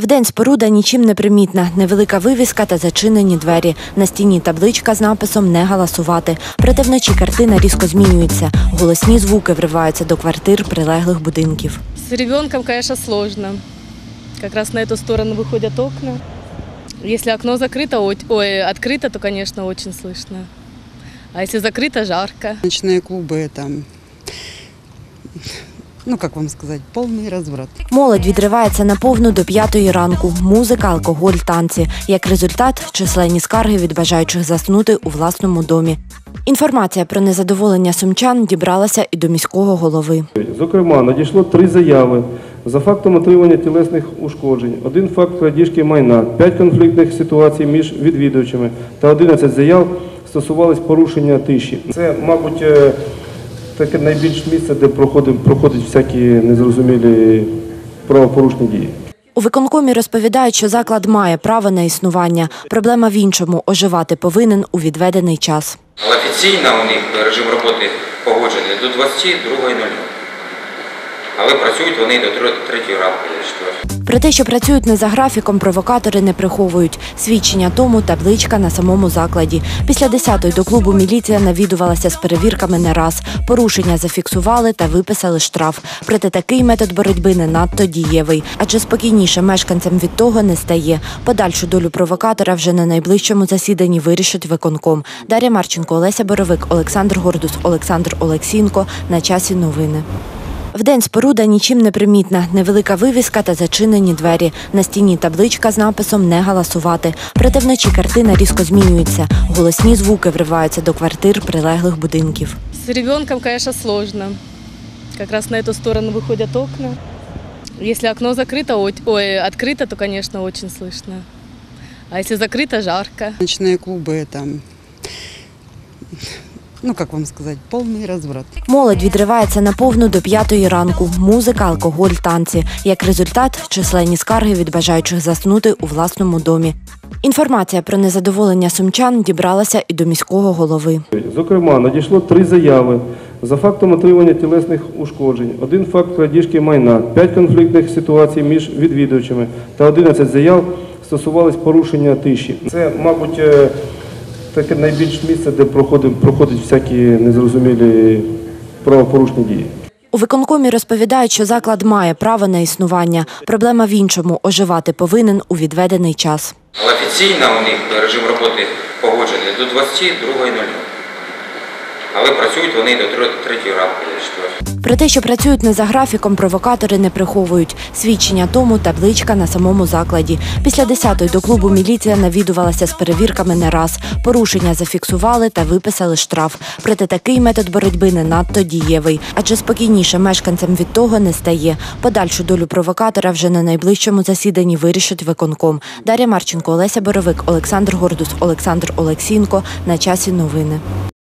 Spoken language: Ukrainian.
Вдень споруда нічим не примітна. Невелика вивіска та зачинені двері. На стіні табличка з написом Не галасувати. Проте вночі картина різко змінюється. Голосні звуки вриваються до квартир прилеглих будинків. С ребенком, конечно, сложно. Как раз на эту сторону выходят окна. Если окно закрыто, о- ой, открыто, то, конечно, очень слышно. А если закрыто, жарко. Ночные клубы там, ну как вам сказать, полный разврат. Молодь відривається наповну до п'ятої ранку. Музика, алкоголь, танці. Як результат, численні скарги від бажаючих заснути у власному домі. Інформація про незадоволення сумчан дібралася і до міського голови. Зокрема, надійшло три заяви за фактом отримання тілесних ушкоджень, один факт крадіжки майна, п'ять конфліктних ситуацій між відвідувачами та 11 заяв стосувались порушення тиші. Це, мабуть, е, таке найбільш місце, де проходить, проходять всякі незрозумілі правопорушні дії. У виконкомі розповідають, що заклад має право на існування. Проблема в іншому оживати повинен у відведений час. Але офіційно у них режим роботи погоджений до 22.00. Але працюють вони до 3 ранку, Про те, що працюють не за графіком, провокатори не приховують. Свідчення тому табличка на самому закладі. Після 10-ї до клубу міліція навідувалася з перевірками не раз. Порушення зафіксували та виписали штраф. Проте такий метод боротьби не надто дієвий, адже спокійніше мешканцям від того не стає. Подальшу долю провокатора вже на найближчому засіданні вирішить виконком. Дар'я Марченко, Олеся Боровик, Олександр Гордус, Олександр Олексінко. На часі новини. Вдень споруда нічим не примітна. Невелика вивіска та зачинені двері. На стіні табличка з написом Не галасувати. Проте вночі картина різко змінюється. Голосні звуки вриваються до квартир прилеглих будинків. С ребенком, конечно, сложно. Как раз на эту сторону выходят окна. Если окно закрыто, о- ой, открыто, то, конечно, очень слышно. А если закрыто, жарко. Ночные клубы там, ну как вам сказать, полный разврат. Молодь відривається наповну до п'ятої ранку. Музика, алкоголь, танці. Як результат, численні скарги від бажаючих заснути у власному домі. Інформація про незадоволення сумчан дібралася і до міського голови. Зокрема, надійшло три заяви за фактом отримання тілесних ушкоджень, один факт крадіжки майна, п'ять конфліктних ситуацій між відвідувачами та 11 заяв стосувались порушення тиші. Це, мабуть, е, таке найбільш місце, де проходить, проходять всякі незрозумілі правопорушні дії. У виконкомі розповідають, що заклад має право на існування. Проблема в іншому оживати повинен у відведений час. Офіційно у них режим роботи погоджений до 22.00. Але працюють вони до 3 ранку, до 4. Про те, що працюють не за графіком, провокатори не приховують. Свідчення тому табличка на самому закладі. Після 10-ї до клубу міліція навідувалася з перевірками не раз. Порушення зафіксували та виписали штраф. Проте такий метод боротьби не надто дієвий, адже спокійніше мешканцям від того не стає. Подальшу долю провокатора вже на найближчому засіданні вирішить виконком. Дар'я Марченко, Олеся Боровик, Олександр Гордус, Олександр Олексінко. На часі новини.